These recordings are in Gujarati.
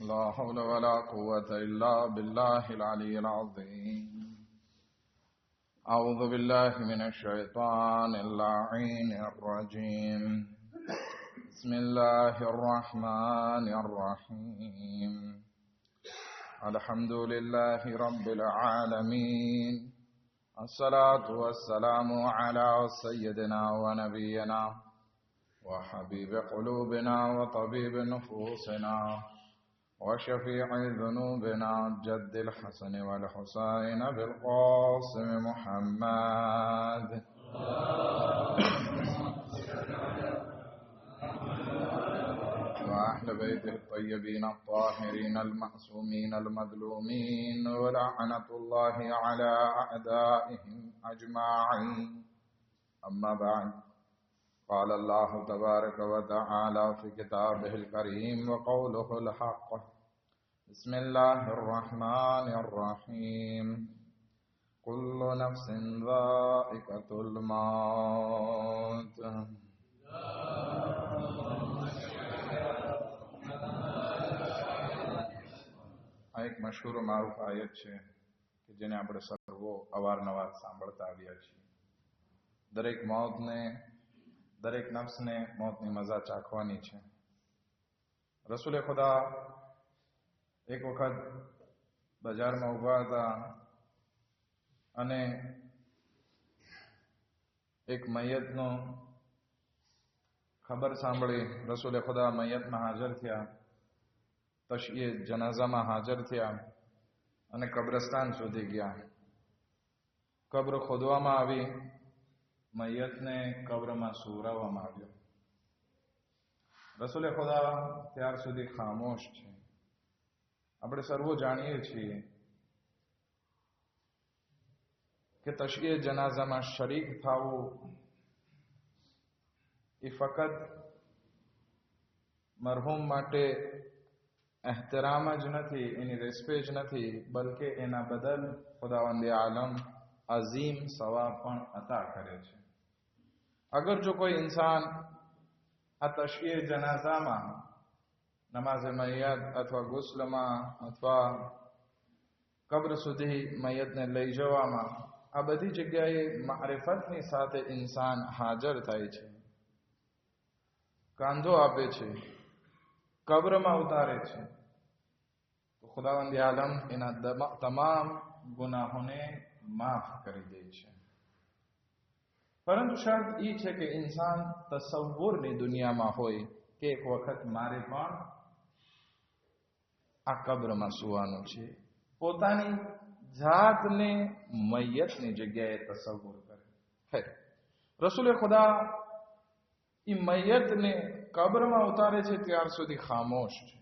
لا حول ولا قوة إلا بالله العلي العظيم. أعوذ بالله من الشيطان اللعين الرجيم. بسم الله الرحمن الرحيم. الحمد لله رب العالمين. الصلاة والسلام على سيدنا ونبينا وحبيب قلوبنا وطبيب نفوسنا وشفيع ذنوبنا جد الحسن والحسين بالقاسم محمد. وأهل بيته الطيبين الطاهرين المعصومين المظلومين ولعنة الله على أعدائهم أجمعين. أما بعد قال الله تبارك وتعالى في كتابه الكريم وقوله الحق بسم الله الرحمن الرحيم كل نفس ذائقة الموت આ એક મશહૂર મારૂફ આયત છે કે જેને આપણે સર્વો અવારનવાર સાંભળતા આવ્યા છીએ દરેક મોતને દરેક નફ્સને મોતની મજા ચાખવાની છે. રસૂલે ખુદા એક વખત બજારમાં ઊભા હતા અને એક મૈયતનો ખબર સાંભળી રસૂલે ખુદા મૈયતમાં હાજર થયા તશીએ જનાઝામાં હાજર થયા અને કબ્રસ્તાન સુધી ગયા. કબ્ર ખોદવામાં આવી મૈયતને કબ્રમાં સુવરાવવામાં આવ્યો. રસુલે ખુદા ત્યાર સુધી ખામોશ છે. આપણે સર્વો જાણીએ છીએ કે તશીએ જનાઝામાં શરીક થવું એ ફક્ત મરહૂમ માટે એહતરામ જ નથી, એની રેસ્પેજ નથી, બલકે એના બદલ ખુદાવંદે આલમ, અઝીમ, સવાબ પણ અતા કરે છે. અગર જો કોઈ ઇન્સાન આ તશીર જનાઝામાં, નમાઝે મૈયત અથવા ગુસ્લમાં અથવા કબ્ર સુધી મૈયતને લઈ જવામાં, આ બધી જગ્યાએ મારેફતની સાથે ઇન્સાન હાજર થાય છે. કાંધો આપે છે, કબ્રમાં ઉતારે છે. ખુદાવંદી આલમ એના તમામ ગુનાહોને માફ કરી દે છે. પરંતુ શરત એ છે કે ઇન્સાન તસવ્વુરની દુનિયામાં હોય કે એક વખત મારે પણ આ કબ્રમાં સુવાનું છે. પોતાની જાતને મૈયતની જગ્યાએ તસવ્વુર કરે. રસુલે ખુદા એ મૈયતને કબ્રમાં ઉતારે છે ત્યાર સુધી ખામોશ છે.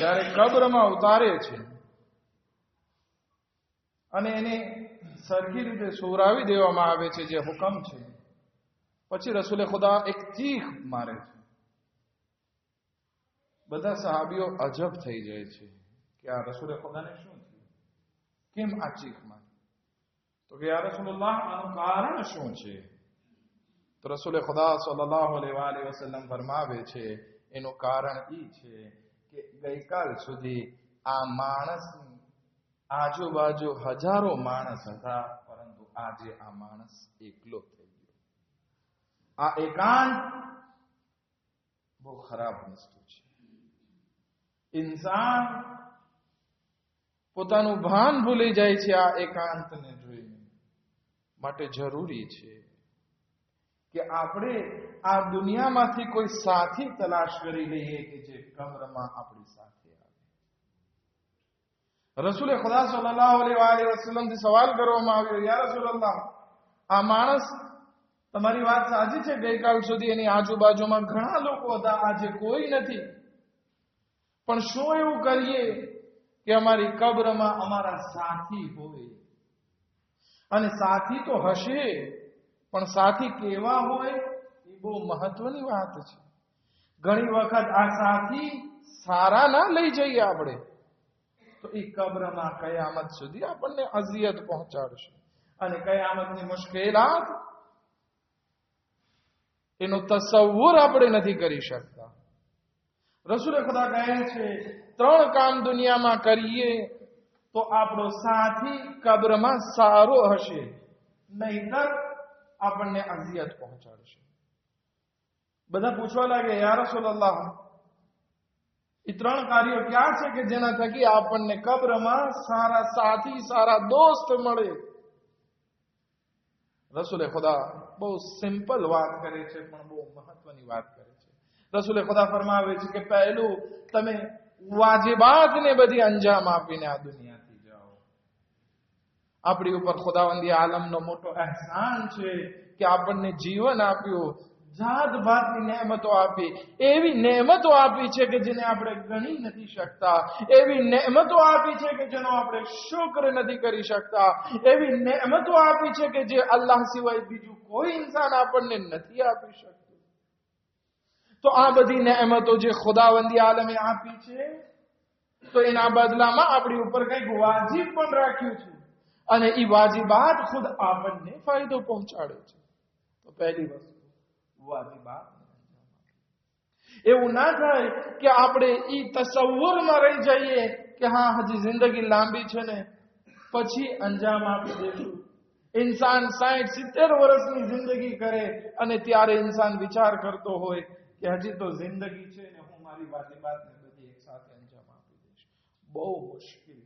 જ્યારે કબ્રમાં ઉતારે છે અને એને સરખી રીતે સુવરાવી દેવામાં આવે છે જે હુકમ છે. પછી રસુલે ખુદા એક ચીખ મારે છે. બધા સહાબીઓ અજબ થઈ જાય છે કે આ રસુલે ખુદાને શું થયું? કેમ આ ચીખ મારે? તો કે આ રસુલ્લાહ આનું કારણ શું છે? તો રસૂલે ખુદા સલ્લાહ અલૈહ વસલ્લમ ફરમાવે છે, એનું કારણ એ છે કે ગઈકાલ સુધી આ માણસની આજુબાજુ હજારો માણસ હતા, પરંતુ આજે આ માણસ એકલો થઈ ગયો. આ એકાંત બહુ ખરાબ વસ્તુ છે. ઇન્સાન પોતાનું ભાન ભૂલી જાય છે આ એકાંતને જોઈને. માટે જરૂરી છે કે આપણે આ દુનિયામાંથી કોઈ સાથી તલાશ કરી લઈએ કે જે કમરમાં આપણી સાથે રસૂલે ખુદા સલ્લલ્લાહુ અલૈહિ વસલ્લમથી સવાલ કરવામાં આવ્યો, યા રસૂલલ્લાહ, આ માણસ તમારી વાત સાચી છે? ગઈકાલ સુધી એની આજુબાજુમાં ઘણા લોકો હતા, આજે કોઈ નથી. પણ શું એવું કરીએ કે અમારી કબ્રમાં અમારા સાથી હોય? અને સાથી તો હશે, પણ સાથી કેવા હોય એ બહુ મહત્વની વાત છે. ઘણી વખત આ સાથી સારા ના લઈ જઈએ આપણે. તો એ કબ્રમાં કયામત સુધી આપણને અઝિયત પહોંચાડશે. અને કયામતની મુશ્કેલાત, એનો તસવ્વુર આપણે નથી કરી શકતા. રસુલ ખુદા કહે છે, ત્રણ કામ દુનિયામાં કરીએ તો આપણો સાથી કબ્રમાં સારો હશે, નહીતર આપણને અઝિયત પહોંચાડશે. બધા પૂછવા લાગે, યા રસૂલલ્લાહ એ ત્રણ કાર્યો ક્યાં છે કે જેના થકી આપણને કબ્રમાં સારા સાથી, સારા દોસ્ત મળે? રસુલે ખુદા બહુ સિમ્પલ વાત કરે છે, પણ બહુ મહત્વની વાત કરે છે. રસુલે ખુદા ફરમાવે છે કે પહેલું તમે વાજિબાતને બધી અંજામ આપીને આ દુનિયાથી જાઓ. આપણી ઉપર ખુદાવંદી આલમનો મોટો અહેસાન છે કે આપણને જીવન આપ્યું જાત ભાતની નહેમતો આપી. એવી નહેમતો આપી છે કે જેને આપણે ગણી નથી શકતા. એવી નહેમતો આપી છે કે જેનો આપણે શુક્ર નથી કરી શકતા. એવી નહેમતો આપી છે કે જે અલ્લાહ સિવાય બીજું કોઈ ઇન્સાન આપણને નથી આપી શકતું. તો આ બધી નહેમતો જે ખુદાવંદી આલમે આપી છે, તો એના બદલામાં આપણી ઉપર કંઈક વાજીબ પણ રાખ્યું છે. અને એ વાજિબાત ખુદ આપણને ફાયદો પહોંચાડે છે. તો પહેલી વસ્તુ. એવું ના થાય કે આપણે ઈ તસવ્વુરમાં રહી જઈએ કે હા, હજી જિંદગી લાંબી છે ને, પછી અંજામ આપી દેશું. ઇન્સાન સાઠ સિત્તેર વર્ષની જિંદગી કરે અને ત્યારે ઇન્સાન વિચાર કરતો હોય કે હજી તો જિંદગી છે ને, હું મારી વાજીબાતને બધી એક સાથે અંજામ આપી દઈશ. બહુ મુશ્કેલ.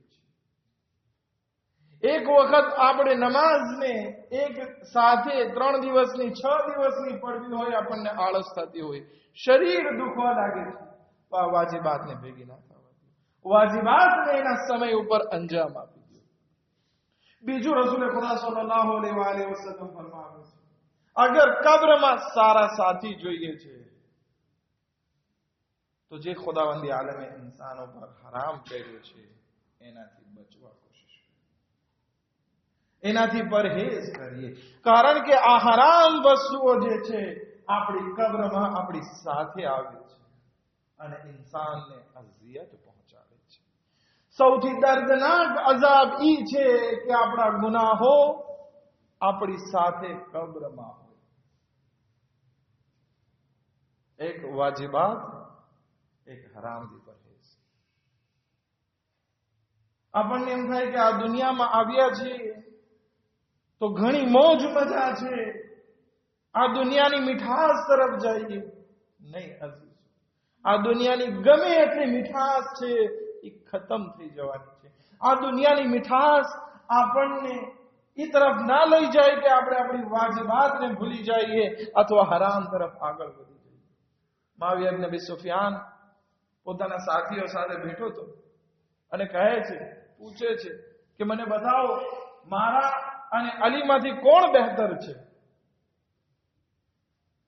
એક વખત આપણે નમાઝને એક સાથે ત્રણ દિવસની, છ દિવસની પડવી હોય, આપણને આળસ થતી હોય. શરીર દુખવા લાગે છે. તો આ વાજીબાતને ભેગી ના થવા વાજીબાતને એના સમય ઉપર અંજામ આપી દો. બીજું રસૂલે ખુદા સલ્લલ્લાહુ અલૈહિ વસલ્લમ ફરમાવે છે, અગર કબ્રમાં સારા સાથી જોઈએ છે, તો જે ખુદાવંદી આલમે ઇન્સાનો પર હરામ કર્યો છે, એનાથી બચવા એનાથી પરહેજ કરીએ. કારણ કે આ હરામ વસ્તુઓ જે છે, આપણી કબ્રમાં આપણી સાથે આવે છે અને ઇન્સાનને અઝિયત પહોંચાડે છે. સૌથી દર્દનાક અજાબ ઈ છે કે આપણા ગુનાહો આપણી સાથે કબ્રમાં હોય. એક વાજિબાત, એક હરામથી પરહેજ. આપણને એમ થાય કે આ દુનિયામાં આવ્યા છીએ તો ઘણી મોજ મજા છે. આ દુનિયાની મીઠાશ તરફ જઈએ. નહીં, અઝીઝ. આ દુનિયાની ગમે એટલી મીઠાશ છે એ ખતમ થઈ જવાની છે. આ દુનિયાની મીઠાશ આપણને એ તરફ ના લઈ જાય કે આપણે આપણી વાજબાતને ભૂલી જઈએ અથવા હરામ તરફ આગળ વધી જઈએ. માવિયા નબી સુફિયાન પોતાના સાથીઓ સાથે બેઠો હતો અને કહે છે, પૂછે છે કે મને બતાવો, મારા અને અલીમાંથી કોણ બહેતર છે?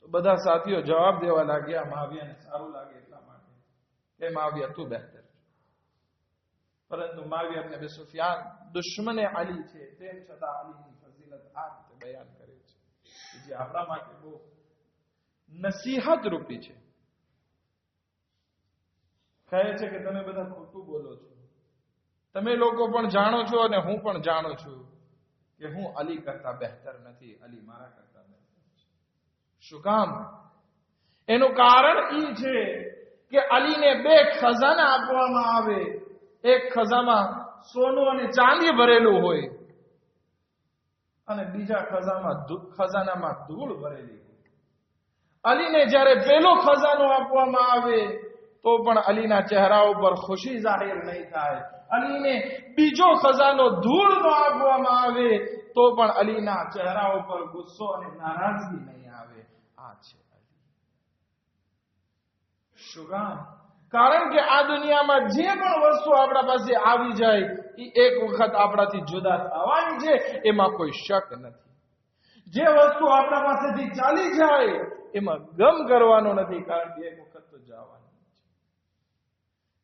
તો બધા સાથીઓ જવાબ દેવા લાગ્યા માવિયાને સારું લાગે એટલા માટે. એ માવિયા તું બહેતર પરંતુ માવિયા નબી સુફિયાન દુશ્મને અલી છે, તેમ છતાં અલીની ફઝીલત આ રીતે બયાન કરે છે જે આપણા માટે બહુ નસીહત રૂપી છે. કહે છે કે તમે બધા ખોટું બોલો છો. તમે લોકો પણ જાણો છો અને હું પણ જાણું છું. કે હું અલી કરતા બહેતર નથી, અલી મારા કરતા બહેતર છે શું કામ? એનું કારણ એ છે કે અલીને બે ખજાના આપવામાં આવે. એક ખજામાં સોનું અને ચાંદી ભરેલું હોય અને બીજા ખજામાં ખજાનામાં ધૂળ ભરેલી હોય. અલીને જ્યારે પેલો ખજાનો આપવામાં આવે, તો પણ અલીના ચહેરા ઉપર ખુશી જાહેર નહીં થાય. અલીને બીજો ખજાનો ધૂળનો આપવામાં આવે, તો પણ અલીના ચહેરા ઉપર ગુસ્સો અને નારાજગી નહીં આવે. આ છે અલી. શું કારણ કે આ દુનિયામાં જે પણ વસ્તુ આપણા પાસે આવી જાય એ એક વખત આપણાથી જુદા થવાની છે, એમાં કોઈ શક નથી. જે વસ્તુ આપણા પાસેથી ચાલી જાય, એમાં ગમ કરવાનો નથી, કારણ કે એક વખત તો જવાની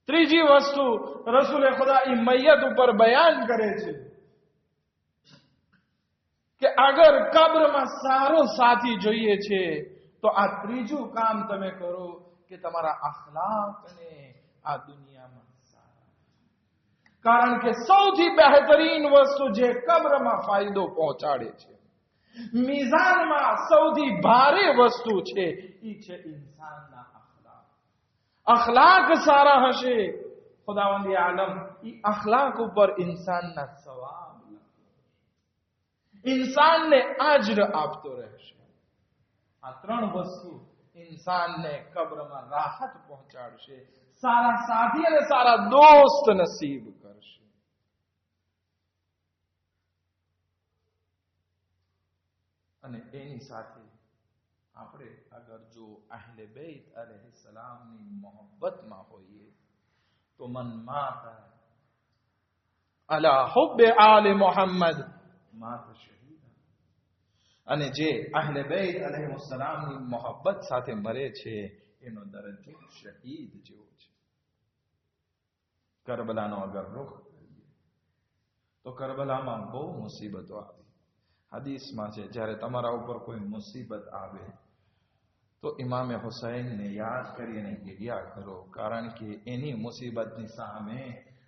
ત્રીજી વસ્તુ રસૂલે ખુદા એ મૈયત ઉપર બયાન કરે છે કે અગર કબ્રમાં સારો સાથી જોઈએ છે, તો આ ત્રીજું કામ તમે કરો કે તમારા અખલાકને આ દુનિયામાં કારણ કે સૌથી બહેતરીન વસ્તુ જે કબ્રમાં ફાયદો પહોંચાડે છે, મિઝાનમાં સૌથી ભારે વસ્તુ છે એ છે ઇન્સાનના અખલાક સારા હશે ખુદાવંદી આલમ એ اخلاق ઉપર ઇન્સાનના સવાબ ઇન્સાનને આજર આપતો રહેશે આ ત્રણ વસ્તુ ઇન્સાનને કબ્રમાં રાહત પહોંચાડશે સારા સાથી અને સારા દોસ્ત નસીબ કરશે અને એની સાથે આપણે અગર જો અહેલે બેત અલૈહિ સલામની મોહબ્બતમાં હોઈએ, તો મન માતા અલા હુબ્બે આલે મોહમ્મદ માત શહીદ. અને જે અહેલે બેત અલૈહિ સલામની મોહબ્બત સાથે મરે છે, એનો દરજ્જો શહીદ જેવો છે. કરબલાનો અગર રૂખ તો કરબલામાં બહુ મુસીબતો આવી. હદીસમાં છે, જ્યારે તમારા ઉપર કોઈ મુસીબત આવે તો ઇમામે હુસૈનને યાદ કરીને ગિર્યા કરો કારણ કે એની મુસીબતની સામે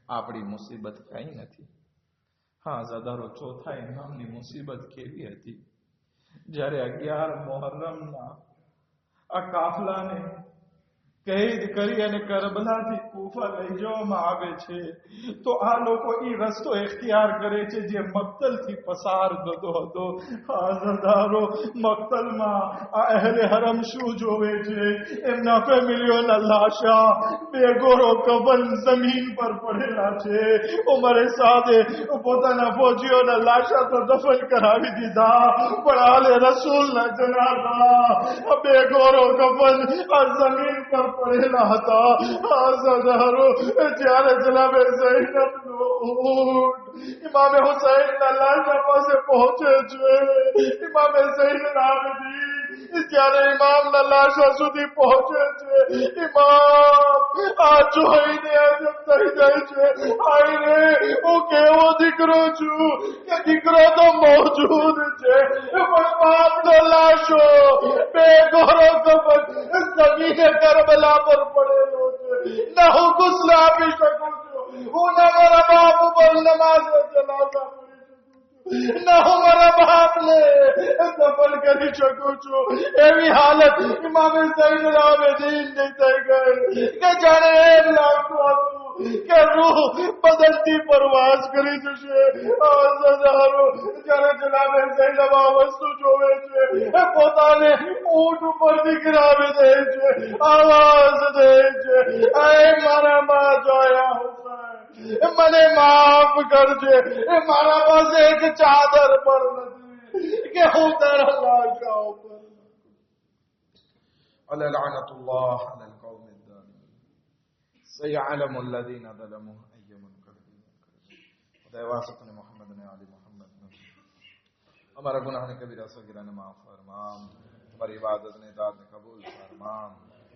આપણી મુસીબત કંઈ નથી હા ઝદારો ચોથા ઇમામની મુસીબત કેવી હતી જ્યારે અગિયાર મોહર્રમના આ કાફલાને કેદ કરી અને કરબલાથી કુફા લઈ જવામાં આવે છે. તો આ લોકો એ રસ્તો ઇખ્તિયાર કરે છે જે મક્તલથી પસાર થતો હતો. આ સરદારો મક્તલમાં આ અહેલે હરમ શું જોવે છે? એમના ફેમિલીઓના લાશા બેગોરો કબન જમીન પર પડેલા છે. ઉમરે સાદે પોતાના ફોજીઓના લાશા તો દફન કરાવી દીધા. પણ આલે રસૂલના જનાઝા બેગોરો કબન આ જમીન પર પડેલા હતા આ સદારો જ્યારે જનાબે ઝૈનબનો ઊંટ ઇમામે હુસૈનના લાશા પાસે પહોંચે છે ઇમામે ઝૈનના આબદીન જ્યારે ઇમામના લાશા સુધી પહોંચે છે, ઇમામ આ જોઈને અજબ થઈ જાય છે. આઈને હું કેવો દીકરો છું કે દીકરો તો મોજૂદ છે. પણ બાપનો લાશો બે ગોરો કબર જમીને કરબલા પર પડેલો છે. ના હું ગુસ્સો આપી શકું છું. હું ના મારા બાપ ઉપર નમાઝ જનાઝા પડી શકું છું ના હું મારા બાપને દફન કરી શકું છું એવી હાલત ઇમામે સૈન આબેદીનની થઈ ગઈ કે જાણે એમ લાગતું હતું કે રૂહ બદલતી પરવાસ કરી જશે આ સજારો જ્યારે જનાબે સૈનબ આ વસ્તુ જોવે છે એ પોતાને ઊંટ ઉપર દીકરાવી દે છે આવાજ દે છે એ મારા માં જોયા منے معاف کر دے۔ ہمارا بس ایک چادر پر کہ ہوں تیرا اللہ اوپر اللہ لعنت اللہ علی القوم الظالمین۔ سیعلم الذین ظلموا ای منکرین خدا محمد نے علی محمد نے۔ ہمارا گناہ نے کبیرہ صغیرہ نے معاف فرمام۔ ہماری عبادت نے داد نے قبول فرمام۔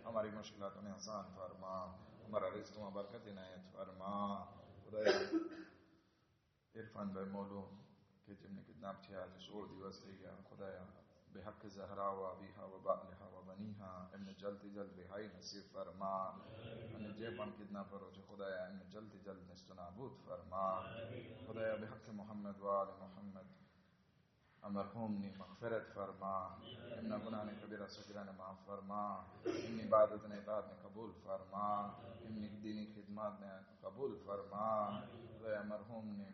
ہماری مشکلات نے آسان فرمام۔ akmara rizqum wa barakatina ya tfarma ખુદાયા. Irfan ભાઈ મોડુ કે જેમને કિડનેપ થયા આજે સોળ દિવસ થઈ ગયા. ખુદાયા بحق زهرا وابيها وبعلها وبنيها એમને જલ્દી જલ્દ રિહાઈ નસીબ ફરમા અને જે પણ કિડનેપરો છે, ખુદાયા, એમને જલ્દી જલ્દ નિસ્તનાબૂદ ફરમા ખુદાયા بحق محمد وآل محمد مرحوم نے مغفرت فرما امنا گناہ نے کبیرہ صغیرہ نے معاف فرما امنی عبادت نے اطاعت نے قبول فرما امنی دینی خدمات نے قبول فرما مرحوم نے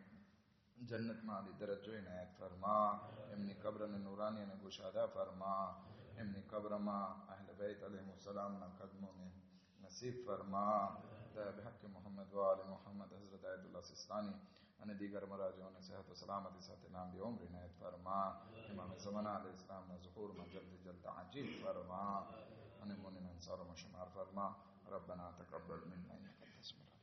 જન્નતમાં આદિ દરજ્જો એનાયત ફરમા એમની કબ્રને નૂરાની અને ગુશાદા ફરમા એમની કબ્રમાં અહલ બૈત અલીસલામના કદમોને નસીબ ફરમા બહક મોહમ્મદ વાલ મોહમ્મદ હઝરત આયતુલ્લા સિસ્તાની અને દીગર મરાજોને સેહત સલામતી સાથે લાંબી ઉંમર ઇનાયત ફરમા ઇમામ ઝમાના અલૈહિ ઇસ્લામના ઝુહુરમાં જલ્દી જલ્દ આજીલ ફરમા અને મુનિન અંસારોમાં શુમાર ફરમા ربنا تقبل منا انك انت السميع العليم